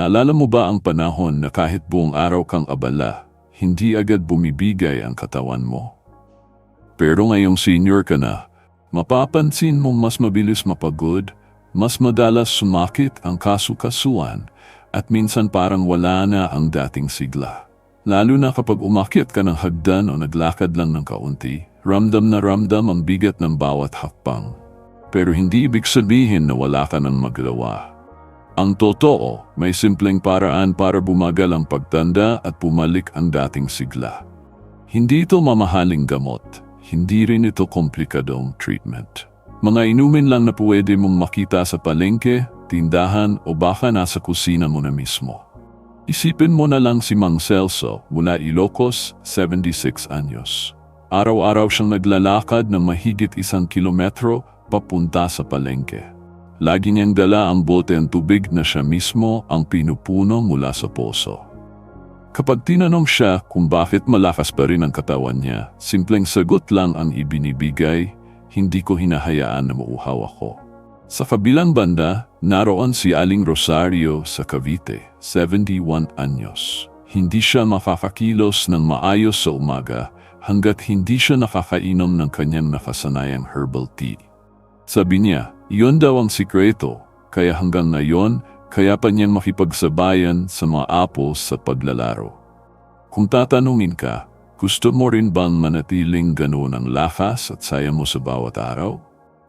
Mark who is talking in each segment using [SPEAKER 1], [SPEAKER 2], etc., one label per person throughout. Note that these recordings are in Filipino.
[SPEAKER 1] Naalala mo ba ang panahon na kahit buong araw kang abala, hindi agad bumibigay ang katawan mo? Pero ngayong senior ka na, mapapansin mong mas mabilis mapagod, mas madalas sumakit ang kasukasuan, at minsan parang wala na ang dating sigla. Lalo na kapag umakyat ka ng hagdan o naglakad lang ng kaunti, ramdam na ramdam ang bigat ng bawat hakbang. Pero hindi ibig sabihin na wala ka ng magawa. Ang totoo, may simpleng paraan para bumagal ang pagtanda at pumalik ang dating sigla. Hindi ito mamahaling gamot, hindi rin ito komplikadong treatment. Mga inumin lang na pwede mong makita sa palengke, tindahan o baka nasa kusina mo na mismo. Isipin mo na lang si Mang Celso mula Ilocos, 76 anyos. Araw-araw siyang naglalakad ng mahigit isang kilometro papunta sa palengke. Lagi niyang dala ang bote ng tubig na siya mismo ang pinupuno mula sa poso. Kapag tinanong siya kung bakit malakas pa rin ang katawan niya, simpleng sagot lang ang ibinibigay, hindi ko hinahayaan na mauhaw ako. Sa kabilang banda, naroon si Aling Rosario sa Cavite, 71 anyos. Hindi siya makakakilos ng maayos sa umaga hanggat hindi siya nakakainom ng kanyang nakasanayang herbal tea. Sabi niya, iyon daw ang sikreto, kaya hanggang ngayon, kaya pa niyang makipagsabayan sa mga apples sa paglalaro. Kung tatanungin ka, gusto mo rin bang manatiling ganoon ang lakas at saya mo sa bawat araw?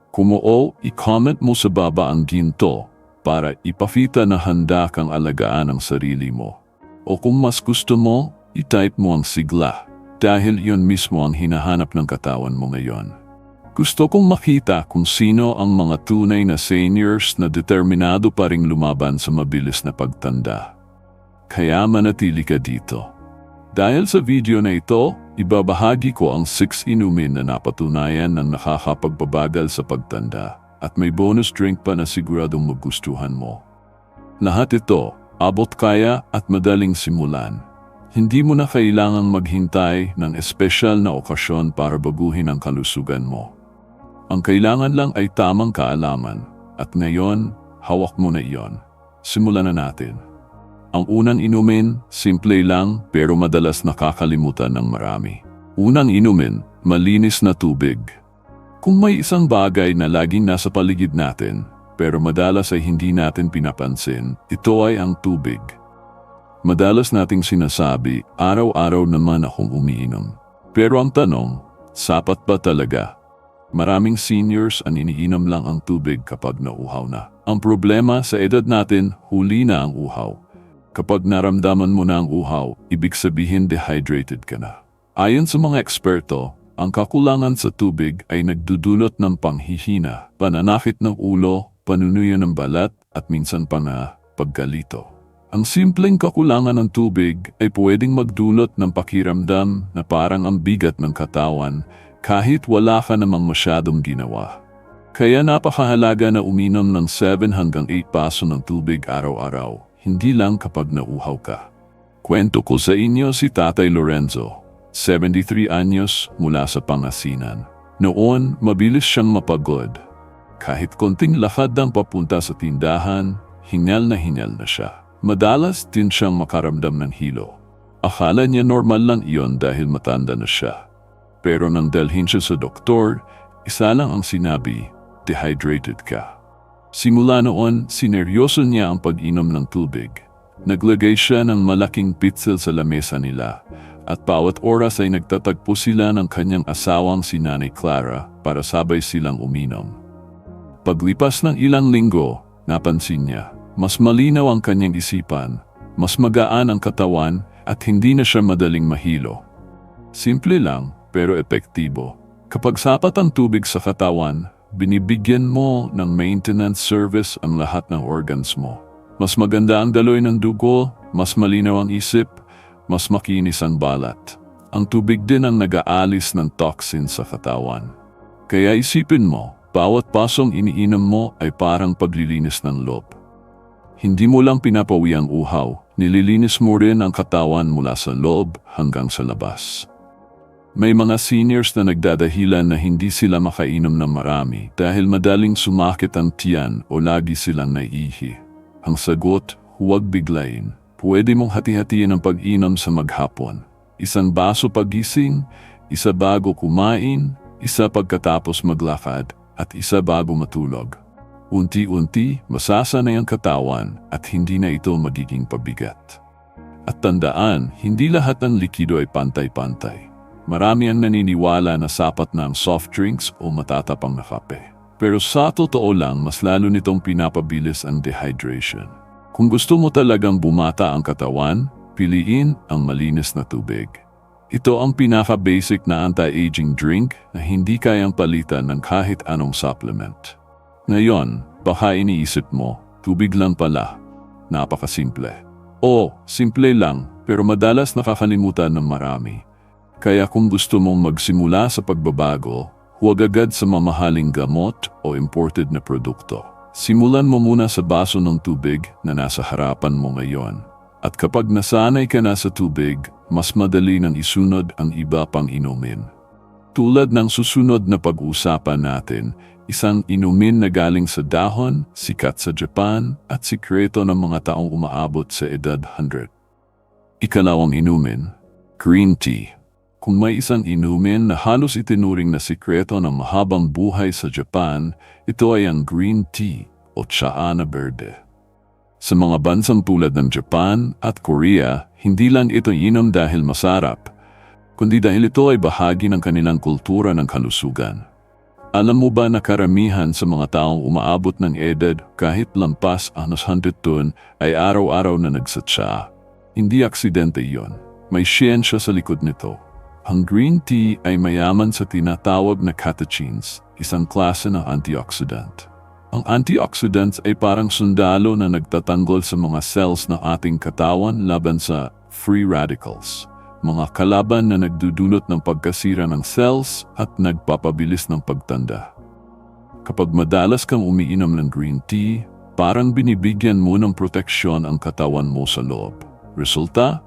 [SPEAKER 1] Kung oo, i-comment mo sa baba ang ginto para ipafita na handa kang alagaan ang sarili mo. O kung mas gusto mo, i-type mo ang sigla dahil iyon mismo ang hinahanap ng katawan mo ngayon. Gusto kong makita kung sino ang mga tunay na seniors na determinado pa ring lumaban sa mabilis na pagtanda. Kaya manatili ka dito. Dahil sa video na ito, ibabahagi ko ang 6 inumin na napatunayan ng nakakapagbabagal sa pagtanda at may bonus drink pa na siguradong magustuhan mo. Lahat ito, abot kaya at madaling simulan. Hindi mo na kailangang maghintay ng espesyal na okasyon para baguhin ang kalusugan mo. Ang kailangan lang ay tamang kaalaman at ngayon, hawak mo na iyon. Simulan na natin. Ang unang inumin, simple lang pero madalas nakakalimutan ng marami. Unang inumin, malinis na tubig. Kung may isang bagay na laging nasa paligid natin, pero madalas ay hindi natin pinapansin, ito ay ang tubig. Madalas nating sinasabi, araw-araw naman akong umiinom. Pero ang tanong, sapat ba talaga? Maraming seniors ang iniinom lang ang tubig kapag nauhaw na. Ang problema sa edad natin, huli na ang uhaw. Kapag naramdaman mo na ang uhaw, ibig sabihin dehydrated ka na. Ayon sa mga eksperto, ang kakulangan sa tubig ay nagdudulot ng panghihina, pananakit ng ulo, panunuyo ng balat at minsan pa na paggalito. Ang simpleng kakulangan ng tubig ay pwedeng magdulot ng pakiramdam na parang ang bigat ng katawan kahit wala ka namang masyadong ginawa. Kaya napakahalaga na uminom ng 7 hanggang 8 baso ng tubig araw-araw, hindi lang kapag nauhaw ka. Kwento ko sa inyo si Tatay Lorenzo, 73 anyos mula sa Pangasinan. Noon, mabilis siyang mapagod. Kahit konting lakad ang papunta sa tindahan, hingal na hingal na siya. Madalas din siyang makaramdam ng hilo. Akala niya normal lang iyon dahil matanda na siya. Pero nang dalhin siya sa doktor, isa lang ang sinabi, dehydrated ka. Simula noon, sineryoso niya ang pag-inom ng tubig. Naglagay siya ng malaking pitsil sa lamesa nila at bawat oras ay nagtatagpo sila ng kanyang asawang si Nanay Clara para sabay silang uminom. Paglipas ng ilang linggo, napansin niya, mas malinaw ang kanyang isipan, mas magaan ang katawan at hindi na siya madaling mahilo. Simple lang, pero epektibo. Kapag sapat ang tubig sa katawan, binibigyan mo ng maintenance service ang lahat ng organs mo. Mas maganda ang daloy ng dugo, mas malinaw ang isip, mas makinis ang balat. Ang tubig din ang nag-aalis ng toxin sa katawan. Kaya isipin mo, bawat pasong iniinom mo ay parang paglilinis ng loob. Hindi mo lang pinapawi ang uhaw, nililinis mo rin ang katawan mula sa loob hanggang sa labas. May mga seniors na nagdadahilan na hindi sila makainom ng marami dahil madaling sumakit ang tiyan o lagi silang naihi. Ang sagot, huwag biglayin. Pwede mong hati-hatiin ang pag-inom sa maghapon. Isang baso pagising, isa bago kumain, isa pagkatapos maglakad, at isa bago matulog. Unti-unti, masasanay ang katawan at hindi na ito magiging pabigat. At tandaan, hindi lahat ng likido ay pantay-pantay. Marami ang naniniwala na sapat na ang soft drinks o matatapang na kape. Pero sa totoo lang, mas lalo nitong pinapabilis ang dehydration. Kung gusto mo talagang bumata ang katawan, piliin ang malinis na tubig. Ito ang pinaka-basic na anti-aging drink na hindi kayang palitan ng kahit anong supplement. Ngayon, baka iniisip mo, tubig lang pala. Napakasimple. O, simple lang, pero madalas nakakalimutan ng marami. Kaya kung gusto mong magsimula sa pagbabago, huwag agad sa mamahaling gamot o imported na produkto. Simulan mo muna sa baso ng tubig na nasa harapan mo ngayon. At kapag nasanay ka na sa tubig, mas madali nang isunod ang iba pang inumin. Tulad ng susunod na pag-uusapan natin, isang inumin na galing sa dahon, sikat sa Japan at sikreto ng mga taong umaabot sa edad 100. Ikalawang inumin, green tea. Kung may isang inumin na halos itinuring na sikreto ng mahabang buhay sa Japan, ito ay ang green tea o tsaa na berde. Sa mga bansang tulad ng Japan at Korea, hindi lang ito inom dahil masarap, kundi dahil ito ay bahagi ng kanilang kultura ng kalusugan. Alam mo ba na karamihan sa mga taong umaabot ng edad kahit lampas ang 100 taon ay araw-araw na nagsatsa? Hindi aksidente iyon. May siyensya sa likod nito. Ang green tea ay mayaman sa tinatawag na catechins, isang klase ng antioxidant. Ang antioxidants ay parang sundalo na nagtatanggol sa mga cells ng ating katawan laban sa free radicals mga kalaban na nagdudulot ng pagkasira ng cells at nagpapabilis ng pagtanda. Kapag madalas kang umiinom ng green tea, parang binibigyan mo ng proteksyon ang katawan mo sa loob. Resulta?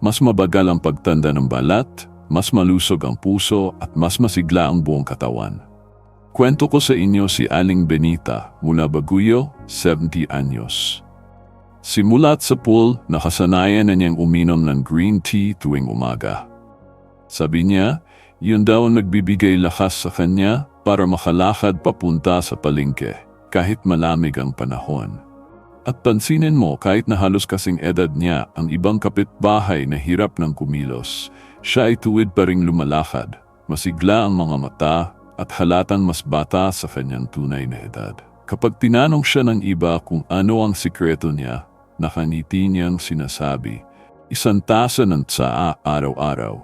[SPEAKER 1] Mas mabagal ang pagtanda ng balat, mas malusog ang puso at mas masigla ang buong katawan. Kwento ko sa inyo si Aling Benita mula Baguio, 70 anyos. Simulat sa pool, nakasanayan na niyang uminom ng green tea tuwing umaga. Sabi niya, yun daw ang nagbibigay lakas sa kanya para makalakad papunta sa palengke kahit malamig ang panahon. At pansinin mo kahit na halos kasing edad niya ang ibang kapitbahay na hirap ng kumilos, siya ay tuwid pa ring lumalakad, masigla ang mga mata at halatang mas bata sa kanyang tunay na edad. Kapag tinanong siya ng iba kung ano ang sikreto niya, nakangiti niyang sinasabi, isang tasa ng tsaa araw-araw.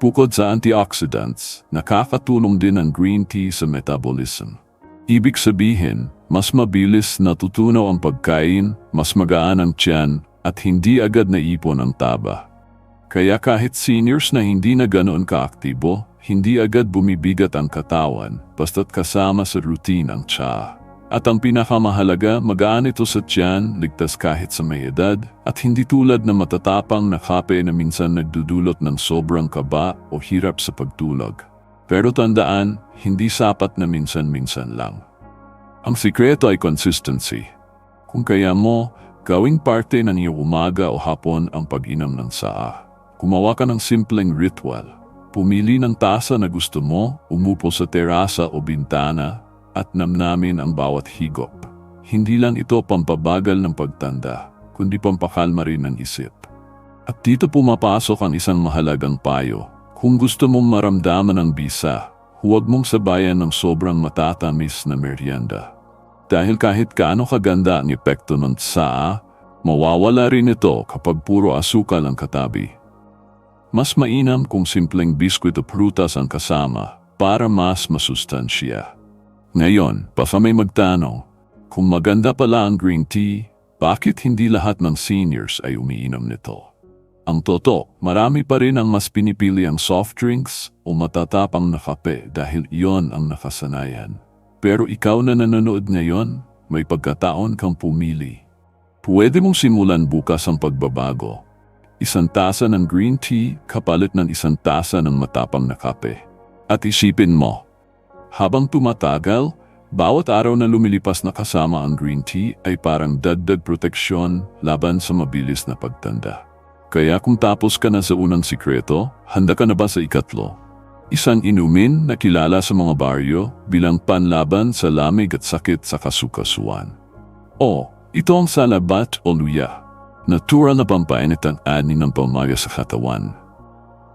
[SPEAKER 1] Bukod sa antioxidants, nakakatulong din ang green tea sa metabolism. Ibig sabihin, mas mabilis natutunaw ang pagkain, mas magaan ang tiyan, at hindi agad naipon ang taba. Kaya kahit seniors na hindi na ganoon kaaktibo, hindi agad bumibigat ang katawan basta't kasama sa routine ang tsaa. At ang pinakamahalaga, magaan ito sa tiyan, ligtas kahit sa may edad, at hindi tulad na matatapang na kape na minsan nagdudulot ng sobrang kaba o hirap sa pagtulog. Pero tandaan, hindi sapat na minsan-minsan lang. Ang sikreto ay consistency. Kung kaya mo, gawing parte ng iyong umaga o hapon ang pag-inom ng saa. Gumawa ka ng simpleng ritual. Pumili ng tasa na gusto mo, umupo sa terasa o bintana, at namnamin ang bawat higop. Hindi lang ito pampabagal ng pagtanda, kundi pampakalma rin ng isip. At dito pumapasok ang isang mahalagang payo. Kung gusto mong maramdaman ang bisa, huwag mong sabayan ng sobrang matatamis na merienda. Dahil kahit kaano kaganda ang epekto ng tsaa, mawawala rin ito kapag puro asukal ang katabi. Mas mainam kung simpleng biskwit o prutas ang kasama para mas masustansya. Ngayon, baka may magtanong, kung maganda pala ang green tea, bakit hindi lahat ng seniors ay umiinom nito? Ang totoo, marami pa rin ang mas pinipili ang soft drinks o matatapang na kape dahil iyon ang nakasanayan. Pero ikaw na nanonood ngayon, may pagkataon kang pumili. Pwede mong simulan bukas ang pagbabago. Isang tasa ng green tea kapalit ng isang tasa ng matapang na kape. At isipin mo, habang tumatagal, Bawat araw na lumilipas na kasama ang green tea ay parang dagdag proteksyon laban sa mabilis na pagtanda. Kaya kung tapos ka na sa unang sikreto, handa ka na ba sa ikatlo? Isang inumin na kilala sa mga baryo bilang panlaban sa lamig at sakit sa kasukasuan. O, ito ang salabat o luya. Natural na pampainit ang ani ng pamaga sa katawan.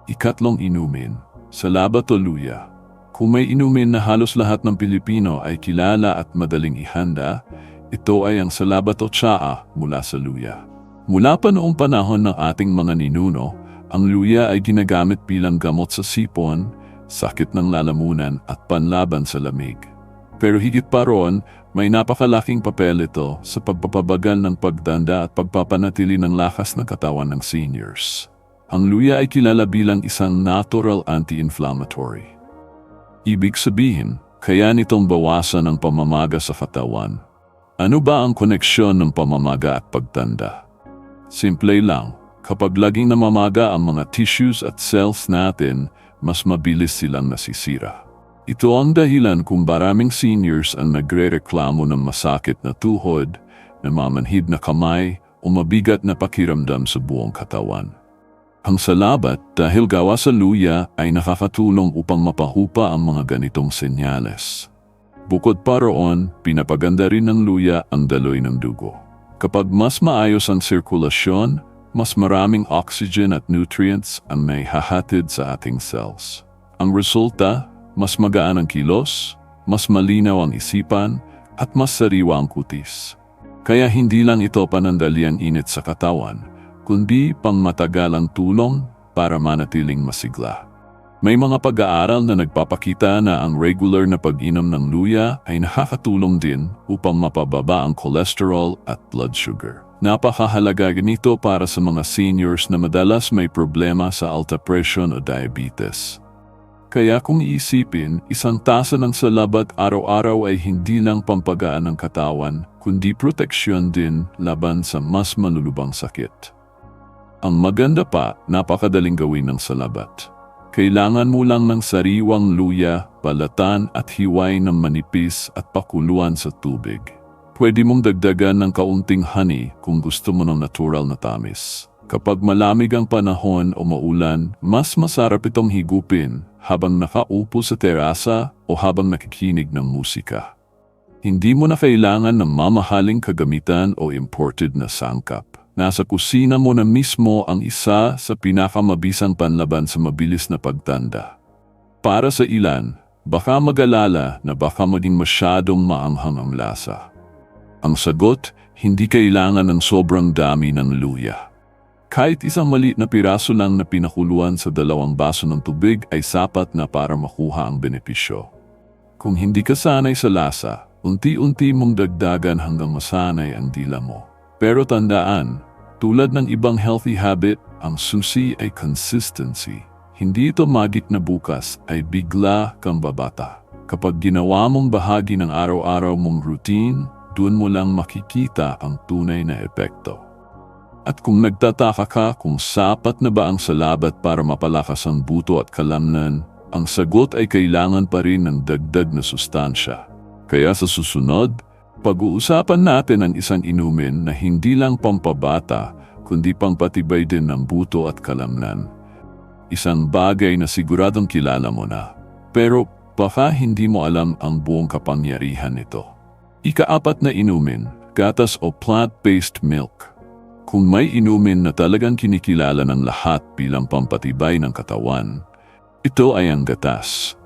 [SPEAKER 1] Ikatlong inumin, salabat o luya. Kung may inumin na halos lahat ng Pilipino ay kilala at madaling ihanda, ito ay ang salabat o tsaa mula sa luya. Mula pa noong panahon ng ating mga ninuno, ang luya ay ginagamit bilang gamot sa sipon, sakit ng lalamunan at panlaban sa lamig. Pero higit pa roon, may napakalaking papel ito sa pagpapabagal ng pagdanda at pagpapanatili ng lakas ng katawan ng seniors. Ang luya ay kilala bilang isang natural anti-inflammatory. Ibig sabihin, kaya nitong bawasan ang pamamaga sa katawan. Ano ba ang koneksyon ng pamamaga at pagtanda? Simple lang, kapag laging namamaga ang mga tissues at cells natin, mas mabilis silang nasisira. Ito ang dahilan kung maraming seniors ang nagre-reklamo ng masakit na tuhod, namamanhid na kamay o mabigat na pakiramdam sa buong katawan. Ang salabat dahil gawa sa luya ay nakakatulong upang mapahupa ang mga ganitong senyales. Bukod pa roon, pinapaganda rin ng luya ang daloy ng dugo. Kapag mas maayos ang sirkulasyon, mas maraming oxygen at nutrients ang may hahatid sa ating cells. Ang resulta, mas magaan ang kilos, mas malinaw ang isipan, at mas sariwa ang kutis. Kaya hindi lang ito panandaliang init sa katawan, kundi pangmatagalang tulong para manatiling masigla. May mga pag-aaral na nagpapakita na ang regular na pag-inom ng luya ay nakakatulong din upang mapababa ang cholesterol at blood sugar. Napakahalaga nito para sa mga seniors na madalas may problema sa alta presyon o diabetes. Kaya kung iisipin, isang tasa ng salabat araw-araw ay hindi lang pampagaan ng katawan, kundi proteksyon din laban sa mas malulubang sakit. Ang maganda pa, napakadaling gawin ng salabat. Kailangan mo lang ng sariwang luya, balatan at hiway ng manipis at pakuluan sa tubig. Pwede mong dagdagan ng kaunting honey kung gusto mo ng natural na tamis. Kapag malamig ang panahon o maulan, mas masarap itong higupin habang nakaupo sa terasa o habang nakikinig ng musika. Hindi mo na kailangan ng mamahaling kagamitan o imported na sangkap. Nasa kusina mo na mismo ang isa sa pinakamabisang panlaban sa mabilis na pagtanda. Para sa ilan, baka mag-alala na baka maging masyadong maanghang ang lasa. Ang sagot, hindi kailangan ng sobrang dami ng luya. Kahit isang maliit na piraso lang na pinakuluan sa dalawang baso ng tubig ay sapat na para makuha ang benepisyo. Kung hindi ka sanay sa lasa, unti-unti mong dagdagan hanggang masanay ang dila mo. Pero tandaan, tulad ng ibang healthy habit, ang susi ay consistency. Hindi ito magik na bukas ay bigla kang babata. Kapag ginawa mong bahagi ng araw-araw mong routine, doon mo lang makikita ang tunay na epekto. At kung nagtataka ka kung sapat na ba ang salabat para mapalakas ang buto at kalamnan, ang sagot ay kailangan pa rin ng dagdag na sustansya. Kaya sa susunod, pag-uusapan natin ang isang inumin na hindi lang pampabata kundi pampatibay din ng buto at kalamnan. Isang bagay na siguradong kilala mo na, pero baka hindi mo alam ang buong kapangyarihan nito. Ikaapat na inumin, gatas o plant-based milk. Kung may inumin na talagang kinikilala ng lahat bilang pampatibay ng katawan, ito ay ang gatas.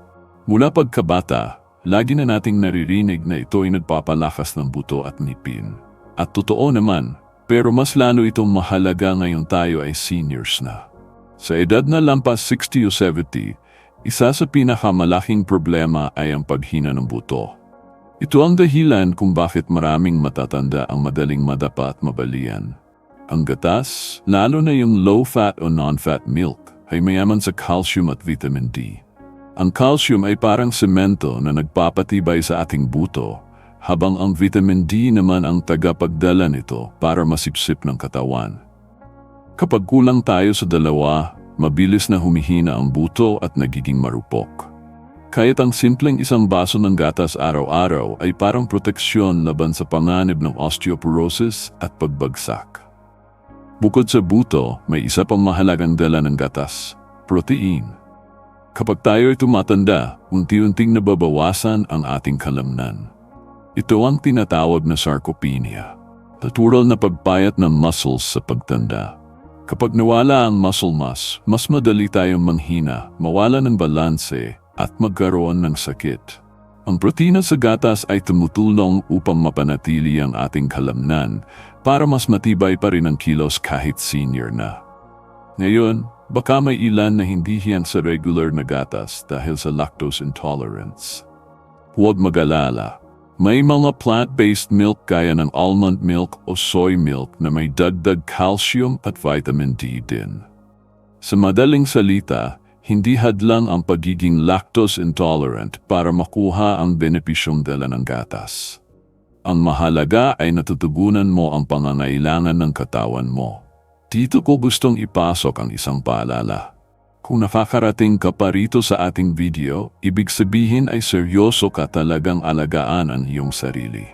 [SPEAKER 1] Mula pagkabata, lagi na nating naririnig na ito ay nagpapalakas ng buto at ngipin. At totoo naman, pero mas lalo itong mahalaga ngayong tayo ay seniors na. Sa edad na lampas 60 o 70, isa sa pinakamalaking problema ay ang paghina ng buto. Ito ang dahilan kung bakit maraming matatanda ang madaling madapa at mabalian. Ang gatas, lalo na yung low-fat o non-fat milk, ay mayaman sa calcium at vitamin D. Ang calcium ay parang semento na nagpapatibay sa ating buto, habang ang vitamin D naman ang tagapagdala nito para masipsip ng katawan. Kapag kulang tayo sa dalawa, mabilis na humihina ang buto at nagiging marupok. Kahit ang simpleng isang baso ng gatas araw-araw ay parang proteksyon laban sa panganib ng osteoporosis at pagbagsak. Bukod sa buto, may isa pang mahalagang dala ng gatas, protein. Kapag tayo ay tumatanda, unti-unting nababawasan ang ating kalamnan. Ito ang tinatawag na sarcopenia, natural na pagpayat ng muscles sa pagtanda. Kapag nawala ang muscle mass, mas madali tayong manghina, mawala ng balanse at magkaroon ng sakit. Ang protina sa gatas ay tumutulong upang mapanatili ang ating kalamnan para mas matibay pa rin ang kilos kahit senior na. Ngayon, baka may ilan na hindi hiyan sa regular na gatas dahil sa lactose intolerance. Huwag mag-alala. May mga plant-based milk gaya ng almond milk o soy milk na may dagdag calcium at vitamin D din. Sa madaling salita, hindi hadlang ang pagiging lactose intolerant para makuha ang benepisyong dala ng gatas. Ang mahalaga ay natutugunan mo ang pangangailangan ng katawan mo. Dito ko gustong ipasok ang isang paalala. Kung nakakarating ka pa rito sa ating video, ibig sabihin ay seryoso ka talagang alagaan ang iyong sarili.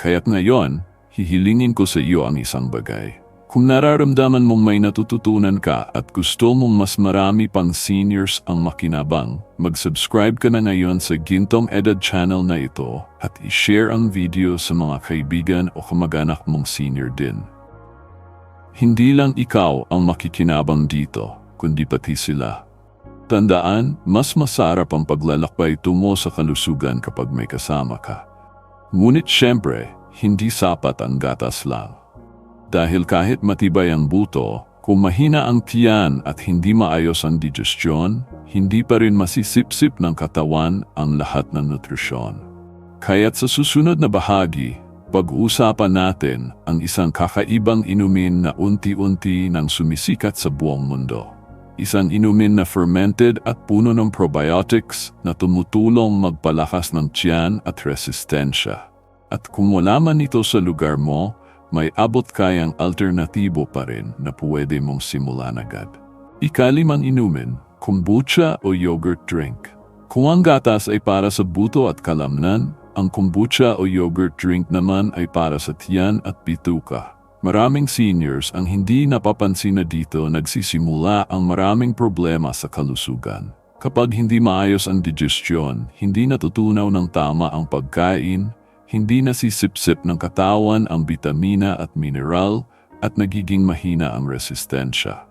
[SPEAKER 1] Kaya't ngayon, hihilingin ko sa iyo ang isang bagay. Kung nararamdaman mong may natututunan ka at gusto mong mas marami pang seniors ang makinabang, mag-subscribe ka na ngayon sa Gintong Edad channel na ito at i-share ang video sa mga kaibigan o kamag-anak mong senior din. Hindi lang ikaw ang makikinabang dito, kundi pati sila. Tandaan, mas masarap ang paglalakbay tungo sa kalusugan kapag may kasama ka. Ngunit syempre, hindi sapat ang gatas lang. Dahil kahit matibay ang buto, kung mahina ang tiyan at hindi maayos ang digestion, hindi pa rin masisipsip ng katawan ang lahat ng nutrisyon. Kaya't sa susunod na bahagi, pag-uusapan natin ang isang kakaibang inumin na unti-unti nang sumisikat sa buong mundo. Isang inumin na fermented at puno ng probiotics na tumutulong magpalakas ng tiyan at resistensya. At kung wala man ito sa lugar mo, may abot kayang alternatibo pa rin na pwede mong simulan agad. Ikalimang inumin, kombucha o yogurt drink. Kung ang gatas ay para sa buto at kalamnan, ang kombucha o yogurt drink naman ay para sa tiyan at bituka. Maraming seniors ang hindi napapansin na dito nagsisimula ang maraming problema sa kalusugan. Kapag hindi maayos ang digestion, hindi natutunaw ng tama ang pagkain, hindi nasisipsip ng katawan ang bitamina at mineral at nagiging mahina ang resistensya.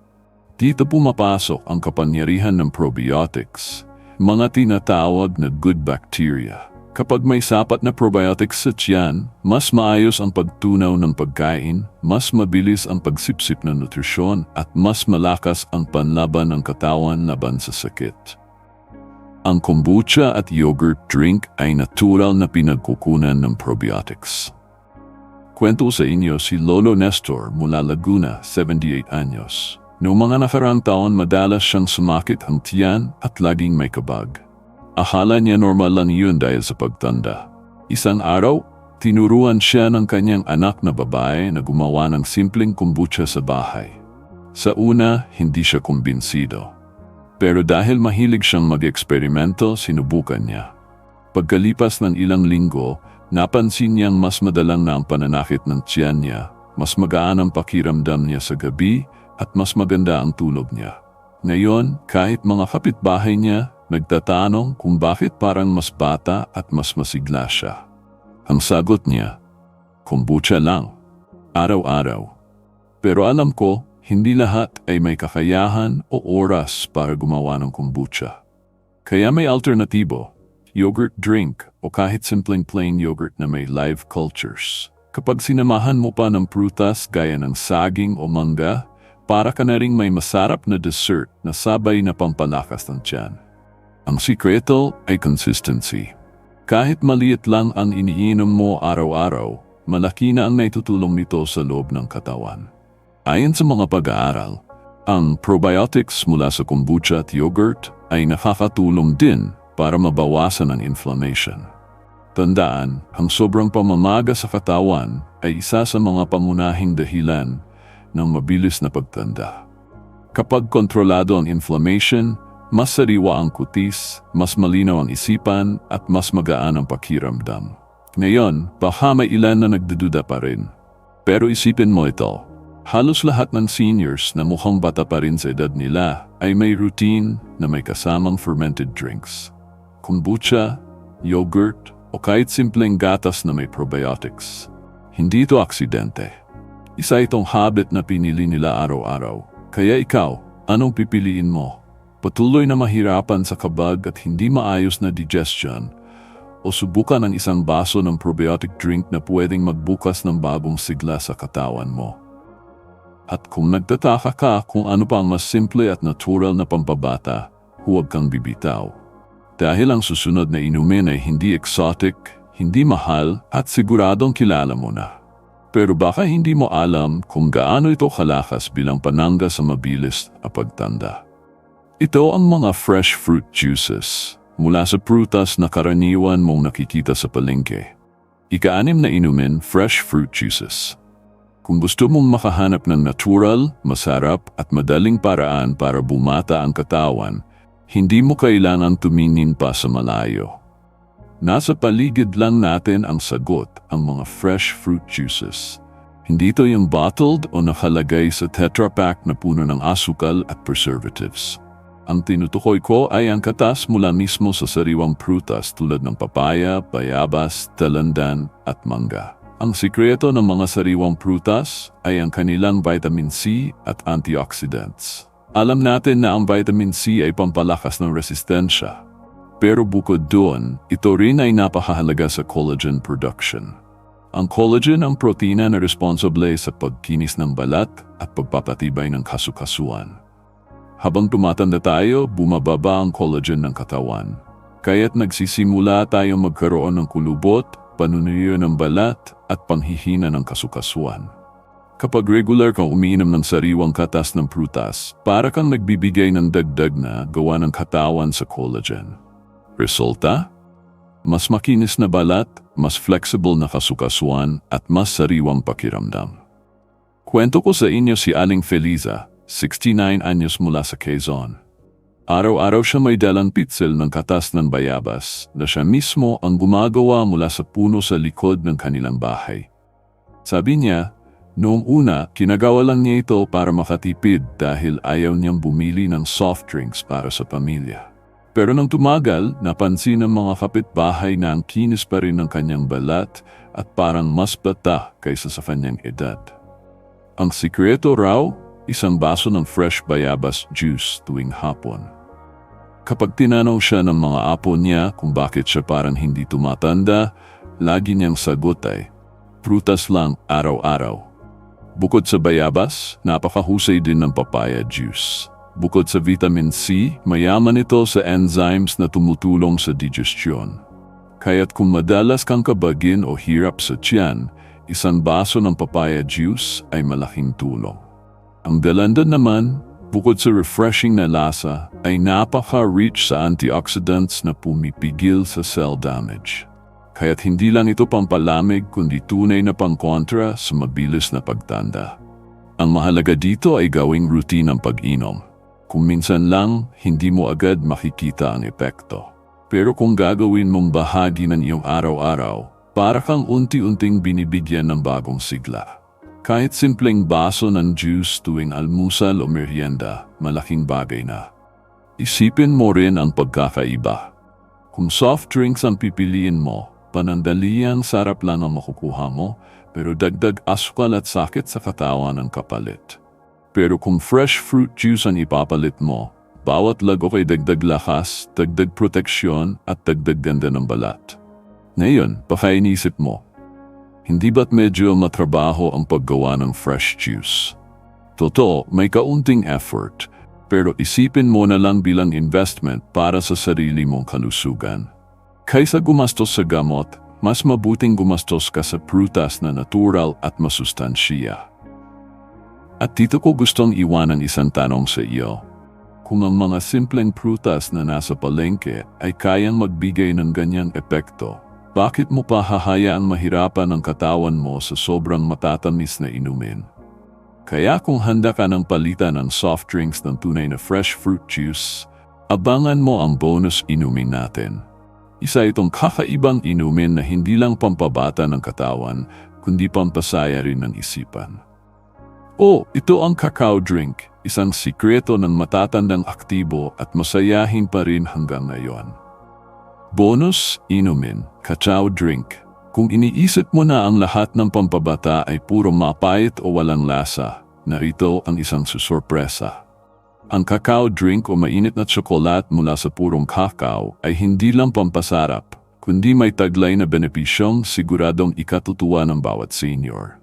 [SPEAKER 1] Dito pumapasok ang kapangyarihan ng probiotics, mga tinatawag na good bacteria. Kapag may sapat na probiotics sa tiyan, mas maayos ang pagtunaw ng pagkain, mas mabilis ang pagsipsip ng nutrisyon at mas malakas ang panlaban ng katawan laban sa sakit. Ang kombucha at yogurt drink ay natural na pinagkukunan ng probiotics. Kwento sa inyo si Lolo Nestor mula Laguna, 78 anyos. Noong mga nakaraang taon madalas siyang sumakit ang tiyan at laging may kabag. Akala niya normal lang yun dahil sa pagtanda. Isang araw, tinuruan siya ng kanyang anak na babae na gumawa ng simpleng kombucha sa bahay. Sa una, hindi siya kumbinsido. Pero dahil mahilig siyang mag-eksperimento, sinubukan niya. Pagkalipas ng ilang linggo, napansin niyang mas madalang na ang pananakit ng tiyan niya, mas magaan ang pakiramdam niya sa gabi at mas maganda ang tulog niya. Ngayon, kahit mga kapitbahay niya, nagtatanong kung bakit parang mas bata at mas masigla siya. Ang sagot niya, kombucha lang, araw-araw. Pero alam ko, hindi lahat ay may kakayahan o oras para gumawa ng kombucha. Kaya may alternatibo, yogurt drink o kahit simpleng plain yogurt na may live cultures. Kapag sinamahan mo pa ng prutas gaya ng saging o mangga, para ka na may masarap na dessert na sabay na pampalakas ng tiyan. Ang sikreto ay consistency. Kahit maliit lang ang iniinom mo araw-araw, malaki na ang naitutulong nito sa loob ng katawan. Ayon sa mga pag-aaral, ang probiotics mula sa kombucha at yogurt ay nakakatulong din para mabawasan ang inflammation. Tandaan, ang sobrang pamamaga sa katawan ay isa sa mga pangunahing dahilan ng mabilis na pagtanda. Kapag kontrolado ang inflammation, Mas sariwa ang kutis, mas malinaw ang isipan, at mas magaan ang pakiramdam. Ngayon, baka may ilan na nagdududa pa rin. Pero isipin mo ito, halos lahat ng seniors na mukhang bata pa rin sa edad nila ay may routine na may kasamang fermented drinks. Kombucha, yogurt, o kahit simpleng gatas na may probiotics. Hindi ito aksidente. Isa itong habit na pinili nila araw-araw. Kaya ikaw, anong pipiliin mo? Patuloy na mahirapan sa kabag at hindi maayos na digestion o subukan ang isang baso ng probiotic drink na pwedeng magbukas ng bagong sigla sa katawan mo. At kung nagtataka ka kung ano pa ang mas simple at natural na pampabata, huwag kang bibitaw. Dahil ang susunod na inumin ay hindi exotic, hindi mahal at siguradong kilala mo na. Pero baka hindi mo alam kung gaano ito kalakas bilang panangga sa mabilis na pagtanda. Ito ang mga fresh fruit juices mula sa prutas na karaniwan mong nakikita sa palengke. Ika-anim na inumin fresh fruit juices. Kung gusto mong makahanap ng natural, masarap at madaling paraan para bumata ang katawan, hindi mo kailangan tumingin pa sa malayo. Nasa paligid lang natin ang sagot, ang mga fresh fruit juices. Hindi ito yung bottled o nakalagay sa Tetra Pak na puno ng asukal at preservatives. Ang tinutukoy ko ay ang katas mula mismo sa sariwang prutas tulad ng papaya, bayabas, talandan at mangga. Ang sikreto ng mga sariwang prutas ay ang kanilang vitamin C at antioxidants. Alam natin na ang vitamin C ay pampalakas ng resistensya. Pero bukod doon, ito rin ay napakahalaga sa collagen production. Ang collagen ang protina na responsable sa pagkinis ng balat at pagpapatibay ng kasukasuan. Habang tumatanda tayo, bumababa ang collagen ng katawan. Kaya't nagsisimula tayong magkaroon ng kulubot, panunuyo ng balat at panghihina ng kasukasuan. Kapag regular kang umiinom ng sariwang katas ng prutas, para kang nagbibigay ng dagdag na gawa ng katawan sa collagen. Resulta? Mas makinis na balat, mas flexible na kasukasuan at mas sariwang pakiramdam. Kwento ko sa inyo si Aling Feliza, 69 anyos mula sa Quezon. Araw-araw siya may dalang pitsil ng katas ng bayabas na siya mismo ang gumagawa mula sa puno sa likod ng kanilang bahay. Sabi niya, noong una, kinagawa lang niya ito para makatipid dahil ayaw niyang bumili ng soft drinks para sa pamilya. Pero nang tumagal, napansin ng mga kapitbahay na ang kinis pa rin ng kanyang balat at parang mas bata kaysa sa kanyang edad. Ang sikreto raw isang baso ng fresh bayabas juice tuwing hapon. Kapag tinanaw siya ng mga apo niya kung bakit siya parang hindi tumatanda, lagi niyang sagot ay, prutas lang araw-araw. Bukod sa bayabas, napakahusay din ng papaya juice. Bukod sa vitamin C, mayaman ito sa enzymes na tumutulong sa digestion. Kaya't kung madalas kang kabagin o hirap sa tiyan, isang baso ng papaya juice ay malaking tulong. Ang dalandan naman, bukod sa refreshing na lasa, ay napaka-rich sa antioxidants na pumipigil sa cell damage. Kaya't hindi lang ito pampalamig kundi tunay na pangkontra sa mabilis na pagtanda. Ang mahalaga dito ay gawing routine ang pag-inom. Kung minsan lang, hindi mo agad makikita ang epekto. Pero kung gagawin mong bahagi ng iyong araw-araw, para kang unti-unting binibigyan ng bagong sigla. Kahit simpleng baso ng juice tuwing almusal o merienda, malaking bagay na. Isipin mo rin ang pagkakaiba. Kung soft drinks ang pipiliin mo, panandaliang sarap lang ang makukuha mo, pero dagdag asukal at sakit sa katawan ang kapalit. Pero kung fresh fruit juice ang ipapalit mo, bawat lago kay dagdag lakas, dagdag proteksyon at dagdag ganda ng balat. Ngayon, pakainisip mo, hindi ba't medyo matrabaho ang paggawa ng fresh juice? Totoo, may kaunting effort, pero isipin mo na lang bilang investment para sa sarili mong kalusugan. Kaysa gumastos sa gamot, mas mabuting gumastos ka sa prutas na natural at masustansya. At dito ko gustong iwanan isang tanong sa iyo. Kung ang mga simpleng prutas na nasa palengke ay kayang magbigay ng ganyang epekto, bakit mo pa hahayaang mahirapan ang katawan mo sa sobrang matatamis na inumin? Kaya kung handa ka ng palitan ng soft drinks ng tunay na fresh fruit juice, abangan mo ang bonus inumin natin. Isa itong kakaibang inumin na hindi lang pampabata ng katawan, kundi pampasaya rin ng isipan. O, ito ang cacao drink, isang sikreto ng matatandang aktibo at masayahin pa rin hanggang ngayon. Bonus, inumin, cacao drink. Kung iniisip mo na ang lahat ng pampabata ay puro mapait o walang lasa, narito ang isang susorpresa. Ang cacao drink o mainit na tsokolat mula sa purong kakao ay hindi lang pampasarap, kundi may taglay na benepisyong siguradong ikatutuwa ng bawat senior.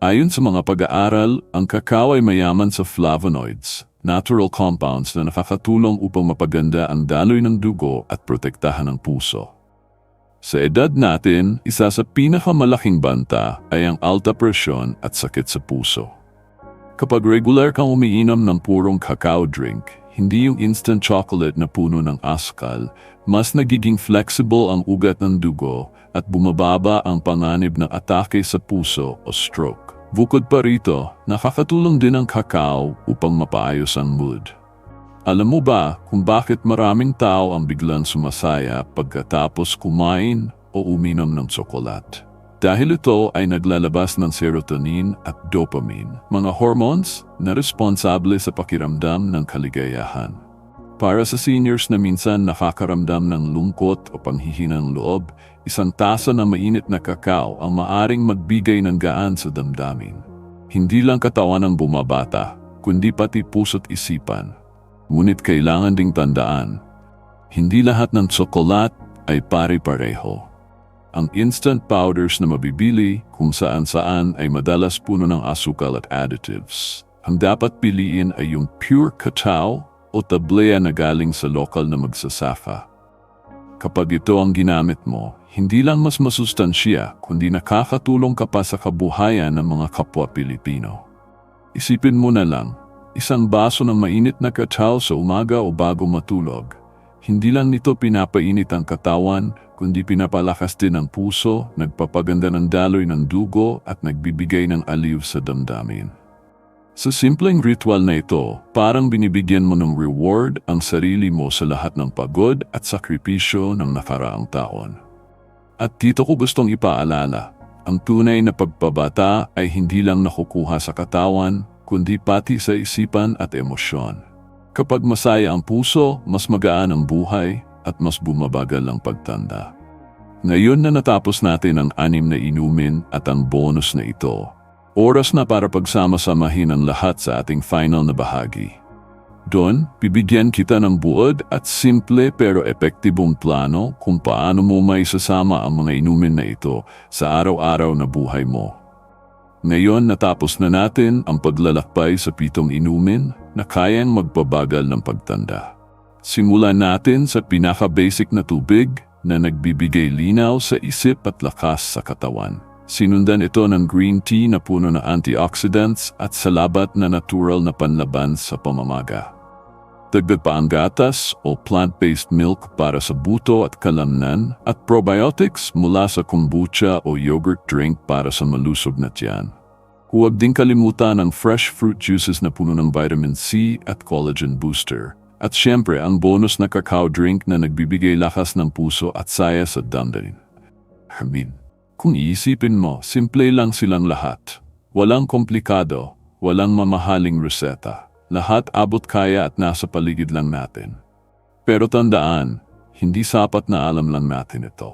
[SPEAKER 1] Ayon sa mga pag-aaral, ang kakao ay mayaman sa flavonoids, natural compounds na nakakatulong upang mapaganda ang daloy ng dugo at protektahan ang puso. Sa edad natin, isa sa pinakamalaking banta ay ang alta presyon at sakit sa puso. Kapag regular kang umiinom ng purong cacao drink, hindi yung instant chocolate na puno ng askal, mas nagiging flexible ang ugat ng dugo at bumababa ang panganib ng atake sa puso o stroke. Bukod pa rito, nakakatulong din ang kakao upang mapaayos ang mood. Alam mo ba kung bakit maraming tao ang biglang sumasaya pagkatapos kumain o uminom ng tsokolat? Dahil ito ay naglalabas ng serotonin at dopamine, mga hormones na responsable sa pakiramdam ng kaligayahan. Para sa seniors na minsan nakakaramdam ng lungkot o panghihinang loob, isang tasa ng mainit na kakao ang maaring magbigay ng gaan sa damdamin. Hindi lang katawan ang bumabata, kundi pati puso't isipan. Ngunit kailangan ding tandaan, hindi lahat ng tsokolat ay pare-pareho. Ang instant powders na mabibili kung saan-saan ay madalas puno ng asukal at additives. Ang dapat piliin ay yung pure cacao o tableya na galing sa lokal na magsasaka. Kapag ito ang ginamit mo, hindi lang mas masustansya kundi nakakatulong ka pa sa kabuhayan ng mga kapwa Pilipino. Isipin mo na lang, isang baso ng mainit na cacao sa umaga o bago matulog. Hindi lang nito pinapainit ang katawan, kundi pinapalakas din ang puso, nagpapaganda ng daloy ng dugo at nagbibigay ng aliw sa damdamin. Sa simpleng ritual na ito, parang binibigyan mo ng reward ang sarili mo sa lahat ng pagod at sakripisyo ng nakaraang taon. At dito ko gustong ipaalala, ang tunay na pagpabata ay hindi lang nakukuha sa katawan, kundi pati sa isipan at emosyon. Kapag masaya ang puso, mas magaan ang buhay at mas bumabagal ang pagtanda. Ngayon na natapos natin ang anim na inumin at ang bonus na ito, oras na para pagsama-samahin ang lahat sa ating final na bahagi. Doon, bibigyan kita ng buod at simple pero epektibong plano kung paano mo may sasama ang mga inumin na ito sa araw-araw na buhay mo. Ngayon natapos na natin ang paglalakbay sa pitong inumin na kayang magpabagal ng pagtanda. Simulan natin sa pinaka-basic na tubig na nagbibigay linaw sa isip at lakas sa katawan. Sinundan ito ng green tea na puno ng antioxidants at salabat na natural na panlaban sa pamamaga. Dagdag pa ang gatas o plant-based milk para sa buto at kalamnan at probiotics mula sa kombucha o yogurt drink para sa malusog na tiyan. Huwag din kalimutan ang fresh fruit juices na puno ng vitamin C at collagen booster. At syempre ang bonus na cacao drink na nagbibigay lakas ng puso at saya sa damdamin. Hermin, kung iisipin mo, simple lang silang lahat. Walang komplikado, walang mamahaling reseta. Lahat abot kaya at nasa paligid lang natin. Pero tandaan, hindi sapat na alam lang natin ito.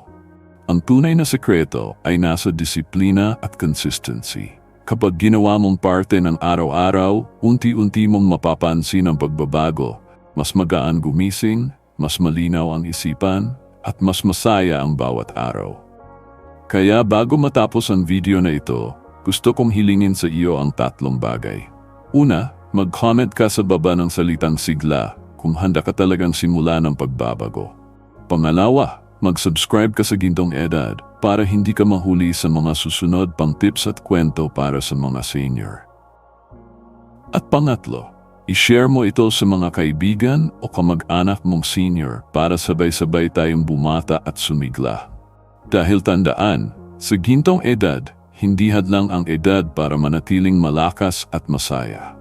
[SPEAKER 1] Ang tunay na sekreto ay nasa disiplina at consistency. Kapag ginawa mong parte ng araw-araw, unti-unti mong mapapansin ang pagbabago. Mas magaan gumising, mas malinaw ang isipan, at mas masaya ang bawat araw. Kaya bago matapos ang video na ito, gusto kong hilingin sa iyo ang tatlong bagay. Una, Mag-comment ka sa baba ng salitang sigla kung handa ka talagang simula ng pagbabago. Pangalawa, mag-subscribe ka sa Gintong Edad para hindi ka mahuli sa mga susunod pang tips at kwento para sa mga senior. At pangatlo, i-share mo ito sa mga kaibigan o kamag-anak mong senior para sabay-sabay tayong bumata at sumigla. Dahil tandaan, sa gintong edad, hindi hadlang ang edad para manatiling malakas at masaya.